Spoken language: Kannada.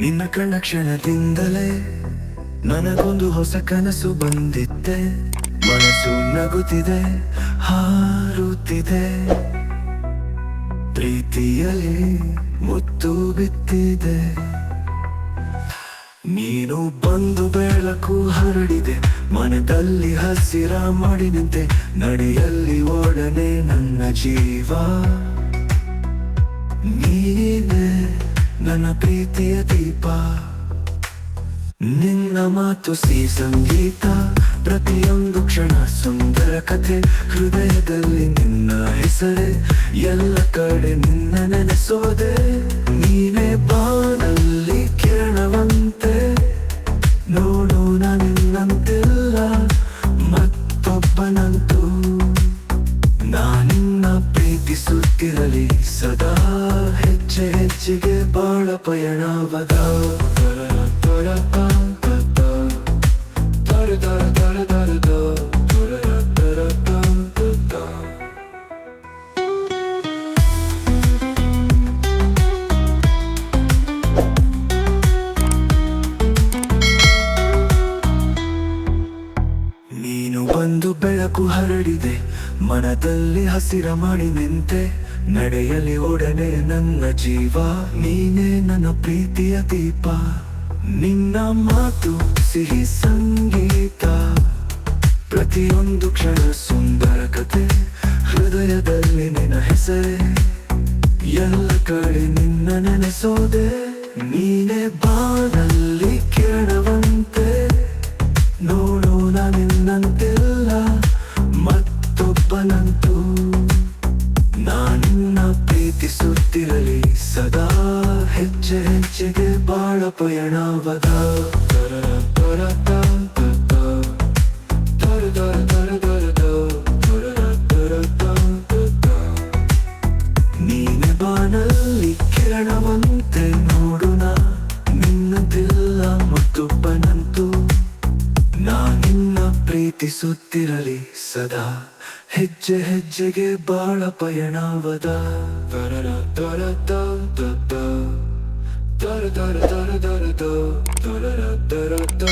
ನಿನ್ನ ಕಣ್ಣ ಕ್ಷಣದಿಂದಲೇ ನನಗೊಂದು ಹೊಸ ಕನಸು ಬಂದಿತ್ತೆ. ಮನಸ್ಸು ನಗುತ್ತಿದೆ ಹಾರುತ್ತಿದೆ. ಪ್ರೀತಿಯಲ್ಲಿ ಮುತ್ತು ಬಿತ್ತಿದೆ ನೀನು ಬಂದು ಬೆಳಕು ಹರಡಿದೆ, ಮನದಲ್ಲಿ ಹಸಿರ ಮಾಡಿನಂತೆ ನಡೆಯಲ್ಲಿ ಓಡನೆ ನನ್ನ ಜೀವ. ನೀನೇ ನನ್ನ ಪ್ರೀತಿಯ ದೀಪ. ನಿನ್ನ ಮಾತು ಸಿ ಸಂಗೀತ, ಪ್ರತಿಯೊಂದು ಕ್ಷಣ ಸುಂದರ ಕಥೆ, ಹೃದಯದಲ್ಲಿ ನಿನ್ನ ಹೆಸರೇ, ಎಲ್ಲ ಕಡೆ ನಿನ್ನ ನೆನೆಸೋದೆ. ನಿನ್ನಂತಿಲ್ಲ ಮತ್ತೊಬ್ಬನಂತೂ ನಾನಿನ್ನ ಪ್ರೀತಿಸುತ್ತಿರಲಿ ಸದಾ ಹೆಜ್ಜೆ ಹೆಜ್ಜೆಗೆ ಬಾಳ ಪಯಣವದ ನೀನು ಬಂದು ಬೆಳಕು ಹರಡಿದೆ, ಮನದಲ್ಲಿ ಹಸಿರ ಮಾಡಿ ನಿಂತೆ, ನಡೆಯಲಿ ಒಡನೆ ನನ್ನ ಜೀವ, ನೀನೇ ನನ್ನ ಪ್ರೀತಿಯ ದೀಪ. ನಿನ್ನ ಮಾತು ಸಿಹಿ ಸಂಗೀತ. ಪ್ರತಿಯೊಂದು ಕ್ಷಣ ಸುಂದರ ಕತೆ, ಹೃದಯದಲ್ಲಿ ನಿನ್ನ ಹೆಸರೇ. ಎಲ್ಲ ಕಡೆ ನಿನ್ನ ನೆನೆಸೋದೆ, ನೀನೇ ಬಾನಲ್ಲಿ. ಪ್ರೀತಿಸುತ್ತಿರಲಿ ಸದಾ ಹೆಜ್ಜೆ ಹೆಜ್ಜೆಗೆ ಬಾಳ ಪಯಣವದ ನೀನೆ ಬಾನಲ್ಲಿ ಕಿರಣವಂತೆ ಪ್ರೀತಿಸುತ್ತಿರಲಿ ಸದಾ ಹೆಜ್ಜೆ ಹೆಜ್ಜೆಗೆ ಬಾಳ ಪಯಣವದ ತರ ತರ ತರ ದರ ದರ ದರ ದ. ದರ.